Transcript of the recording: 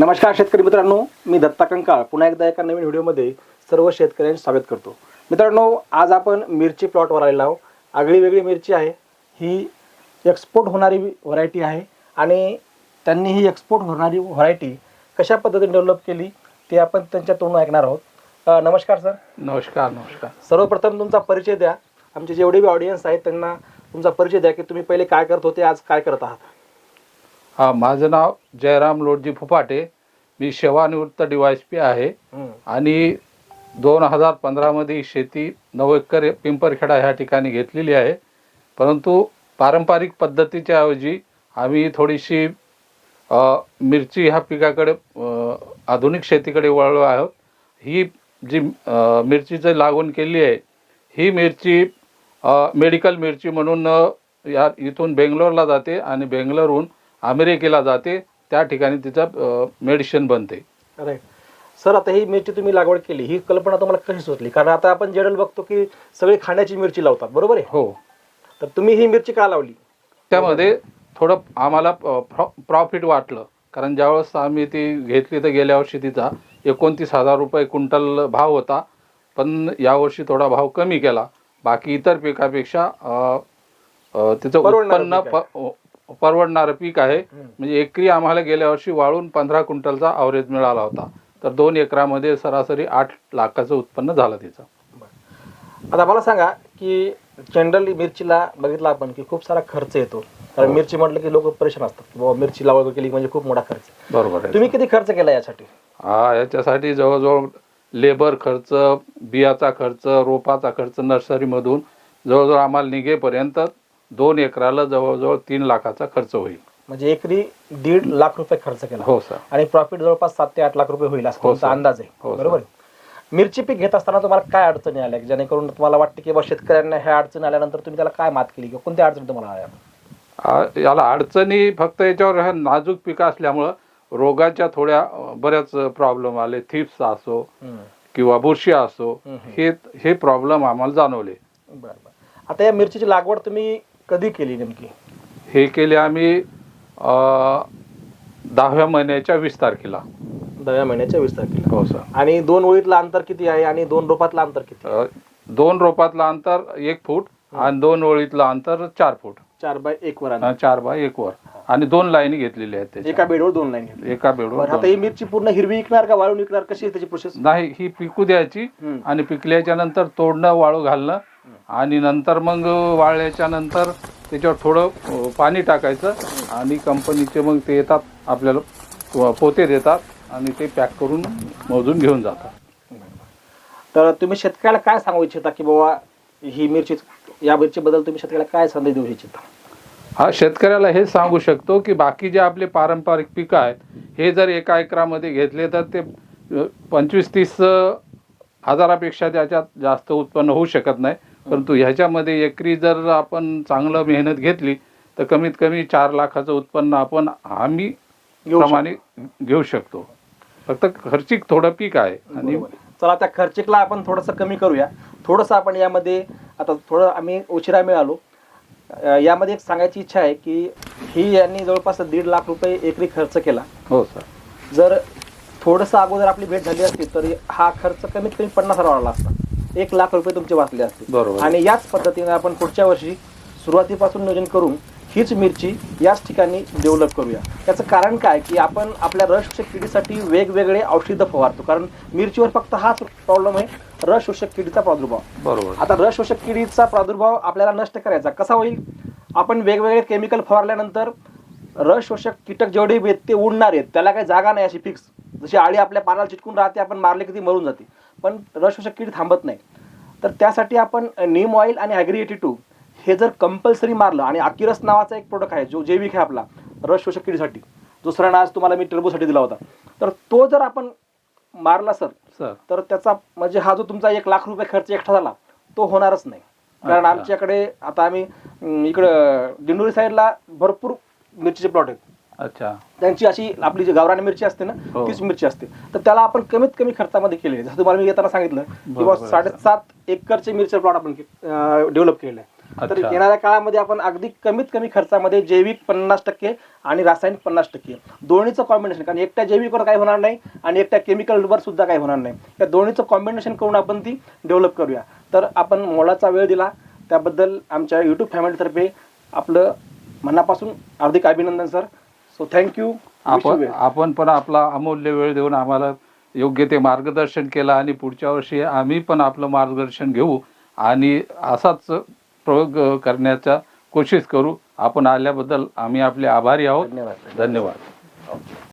नमस्कार शेतकरी मित्रांनो मी दत्ता कंकाळ. पुन्हा एकदा एका नवीन व्हिडिओमध्ये सर्व शेतकऱ्यांचे स्वागत करतो. मित्रांनो आज आपण मिरची प्लॉटवर आलेलो आहोत. आगळी वेगळी मिरची आहे. ही एक्सपोर्ट होणारी व्हरायटी आहे आणि त्यांनी ही एक्सपोर्ट होणारी व्हरायटी कशा पद्धतीने डेव्हलप केली ते आपण त्यांच्या तोंडून ऐकणार आहोत. नमस्कार सर नमस्कार नमस्कार. सर्वप्रथम तुमचा परिचय द्या. आमचे जेवढे बी ऑडियन्स आहेत त्यांना तुमचा परिचय द्या की तुम्ही पहिले काय करत होते आज काय करत आहात. हा माझं नाव जयराम लोटजी फुफाटे. मी सेवानिवृत्त डीवायस पी आहे. आणि दोन हजार पंधरामध्ये शेती नऊ एकर पिंपरखेडा ह्या ठिकाणी घेतलेली आहे. परंतु पारंपरिक पद्धतीच्या ऐवजी आम्ही थोडीशी मिरची ह्या पिकाकडे आधुनिक शेतीकडे वळलो आहोत. ही जी मिरचीची लागवड केली आहे ही मिरची मेडिकल मिरची म्हणून या इथून बेंगलोरला जाते आणि बेंगलोरहून अमेरिकेला जाते त्या ठिकाणी तिचं मेडिसिन बनते. राईट सर आता ही मिरची तुम्ही लागवड केली ही कल्पना तुम्हाला कशी सुचली? कारण आता आपण जेडल बघतो की सगळी खाण्याची मिरची लावतात बरोबर आहे? हो. तर तुम्ही ही मिरची का लावली? त्यामध्ये थोडं आम्हाला प्रॉफिट वाटलं. कारण ज्यावेळेस आम्ही ती घेतली तर गेल्या वर्षी तिचा एकोणतीस हजार रुपये क्विंटल भाव होता. पण यावर्षी थोडा भाव कमी केला. बाकी इतर पिकापेक्षा तिचं उत्पन्न परवडणारं पीक आहे. म्हणजे एकरी आम्हाला गेल्या वर्षी वाळून पंधरा क्विंटलचा अवरेज मिळाला होता. तर दोन एकरामध्ये सरासरी आठ लाखाचं उत्पन्न झालं तिचं. आता मला सांगा की जनरली मिरचीला बघितलं आपण की खूप सारा खर्च येतो. कारण हो. मिरची म्हटलं की लोक परेशान असतात बाबा मिरची लागवड केली म्हणजे खूप मोठा खर्च. बरोबर आहे. तुम्ही किती खर्च केला यासाठी? हा याच्यासाठी जवळजवळ लेबर खर्च बियाचा खर्च रोपाचा खर्च नर्सरीमधून जवळजवळ आम्हाला निघेपर्यंत दोन एकराला जवळजवळ तीन लाखाचा खर्च होईल म्हणजे एकरी दीड लाख रुपये खर्च केला हो सर आणि प्रॉफिट जवळपास सात ते आठ लाख रुपये होईल असं हो, तुमचा सर. अंदाज आहे हो, सर. बरोबर आहे? मिरची पीक घेत असताना तुम्हाला काय अडचणी आल्या की जेणेकरून तुम्हाला वाटते की बा शेतकऱ्यांना ह्या अडचणी आल्यानंतर तुम्ही त्याला काय मात केली किंवा कोणत्या अडचणी तुम्हाला आल्या आ- याला अडचणी फक्त याच्यावर ह्या नाजूक पिकं असल्यामुळं रोगाच्या थोड्या अ, बऱ्याच प्रॉब्लेम आले थिप्स असो हम्म. किंवा बुरशी असो हम्म. हे हे प्रॉब्लेम आम्हाला जाणवले बरं बरं आता या मिरचीची लागवड तुम्ही कधी केली नेमकी? हे केले आम्ही अ, दहाव्या महिन्याच्या वीस तारखेला. दहाव्या महिन्याच्या वीस तारखेला. हो सर. आणि दोन ओळीतलं अंतर किती आहे आणि दोन रोपातलं अंतर किती अ, दोन रोपातलं अंतर एक फूट आणि दोन ओळीतलं अंतर चार फूट. चार बाय एक वर अ. चार बाय एक वर. आणि दोन लाईनी घेतलेल्या आहेत त्याच्या. एका बेडवर दोन लाईन घेतली एका बरं बेडवर आता दोन. ही मिरची पूर्ण हिरवी विकणार का वाळून विकणार? कशी आहे त्याची प्रोसेस नाही ही पिकू द्यायची आणि पिकल्याच्या नंतर तोडणं वाळू घालणं आणि नंतर मग वाळल्याच्या नंतर त्याच्यावर थोडं पाणी टाकायचं आणि कंपनीचे मग ते येतात आपल्याला पोते देतात आणि ते पॅक करून मोजून घेऊन जातात. तर तुम्ही शेतकऱ्याला काय सांगू इच्छिता की बाबा ही मिरची या मिरचीबद्दल तुम्ही शेतकऱ्याला काय संदेश देऊ इच्छिता? हा शेतकऱ्याला हे सांगू शकतो की बाकी जे आपले पारंपरिक पिकं आहेत हे जर एका एकरामध्ये घेतले तर ते पंचवीस तीस हजारापेक्षा त्याच्यात जास्त उत्पन्न होऊ शकत नाही. परंतु ह्याच्यामध्ये एकरी जर आपण चांगलं मेहनत घेतली तर कमीत कमी चार लाखाचं उत्पन्न आपण हमी घेऊ प्रमाणे घेऊ शकतो. फक्त खर्चिक थोडं पीक आहे आणि. चला त्या खर्चिकला आपण थोडंसं कमी करूया. थोडंसं आपण यामध्ये आता थोडं आम्ही उशिरा मिळालो. यामध्ये एक सांगायची इच्छा आहे की ही यांनी जवळपास दीड लाख रुपये एकरी खर्च केला. हो सर. जर थोडंसं अगोदर आपली भेट झाली असती तर हा खर्च कमीत कमी पन्नास हजार वाढला असता. एक लाख रुपये तुमचे वाचले असते बरोबर. आणि याच पद्धतीने आपण पुढच्या वर्षी सुरुवातीपासून नियोजन करून हीच मिरची याच ठिकाणी डेव्हलप करूया. त्याचं कारण काय? की आपण आपल्या रस शोषक किडीसाठी वेगवेगळे औषधं फवारतो. कारण मिरचीवर फक्त हाच प्रॉब्लेम आहे रस शोषक किडीचा प्रादुर्भाव. बरोबर. आता रस शोषक किडीचा प्रादुर्भाव आपल्याला नष्ट करायचा कसा होईल? आपण वेगवेगळे केमिकल फवारल्यानंतर रस शोषक कीटक जेवढे आहेत ते उडणार आहेत. त्याला काही जागा नाही अशी फिक्स जशी आळी आपल्या पानाला चिटकून राहते आपण मारले की ती मरून जाते. पण रस शोषक किडी थांबत नाही. तर त्यासाठी आपण नीम ऑइल आणि ॲग्री एटी टू हे जर कंपल्सरी मारलं आणि अकिरस नावाचा एक प्रोडक्ट आहे जो जैविक आहे आपला रस शोषक किडीसाठी दुसरा नाच तुम्हाला मी टर्बोसाठी दिला होता. तर तो जर आपण मारला सर सर. तर त्याचा म्हणजे हा जो तुमचा एक लाख रुपये खर्च एकटा झाला तो होणारच नाही. कारण. आमच्याकडे आता आम्ही इकडं दिंडोरी साईडला भरपूर मिरचीचे प्लॉट आहेत. अच्छा. त्यांची अशी आपली जी गावरानी मिरची असते ना हो. तीच मिरची असते. तर त्याला आपण कमीत कमी खर्चामध्ये केले जसं तुम्हाला मी येताना सांगितलं की बा साडेसात एकरचे मिरची प्लॉट आपण डेव्हलप केलेले आहे. तर अच्छा. येणाऱ्या काळामध्ये आपण अगदी कमीत कमी खर्चामध्ये जैविक पन्नास टक्के आणि रासायनिक पन्नास टक्के. दोन्हीचं कॉम्बिनेशन कारण एकट्या जैविकवर काही होणार नाही आणि एकट्या केमिकलवर सुद्धा काही होणार नाही. या दोन्हीचं कॉम्बिनेशन करून आपण ती डेव्हलप करूया. तर आपण मोलाचा वेळ दिला. त्याबद्दल आमच्या यूट्यूब फॅमिलीतर्फे आपलं मनापासून हार्दिक अभिनंदन सर. सो थँक्यू आपण आपण पण आपला अमूल्य वेळ देऊन आम्हाला योग्य ते मार्गदर्शन केलं आणि पुढच्या वर्षी आम्ही पण आपलं मार्गदर्शन घेऊ आणि असाच प्रयोग करण्याचा कोशिश करू. आपण आल्याबद्दल आम्ही आपले आभारी आहोत. धन्यवाद. धन्यवाद.